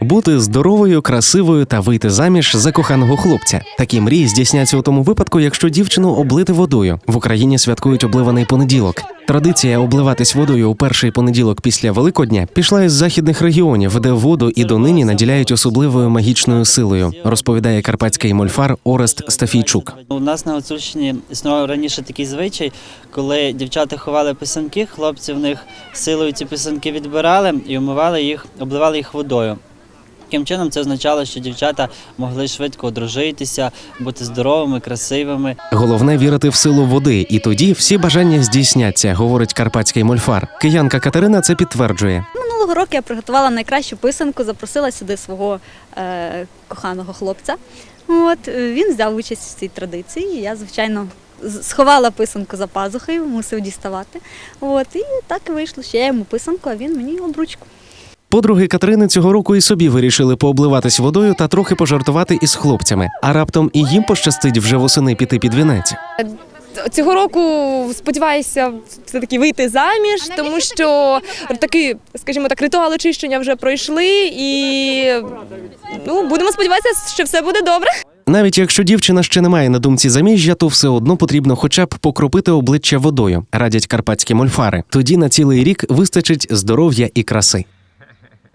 Бути здоровою, красивою та вийти заміж за коханого хлопця. Такі мрії здійсняться у тому випадку, якщо дівчину облити водою. В Україні святкують обливаний понеділок. Традиція обливатись водою у перший понеділок після Великодня пішла із західних регіонів, де воду і донині наділяють особливою магічною силою, розповідає карпатський мольфар Орест Стафійчук. У нас на Гуцульщині існував раніше такий звичай, коли дівчата ховали писанки, хлопці в них силою ці писанки відбирали і умивали їх, обливали їх водою. Таким чином це означало, що дівчата могли швидко одружитися, бути здоровими, красивими. Головне вірити в силу води, і тоді всі бажання здійсняться, говорить карпатський мольфар. Киянка Катерина це підтверджує. Минулого року я приготувала найкращу писанку, запросила сюди свого е, коханого хлопця. От е, він взяв участь в цій традиції. і Я, звичайно, сховала писанку за пазухою, мусив діставати. От, і так і вийшло, що я йому писанку, а він мені обручку. Подруги Катерини цього року і собі вирішили пообливатись водою та трохи пожартувати із хлопцями. А раптом і їм пощастить вже восени піти під вінець. Цього року сподіваюся все таки вийти заміж, тому що такі, скажімо так, ритуали очищення вже пройшли, і ну будемо сподіватися, що все буде добре. Навіть якщо дівчина ще не має на думці заміжжя, то все одно потрібно хоча б покропити обличчя водою, радять карпатські мольфари. Тоді на цілий рік вистачить здоров'я і краси.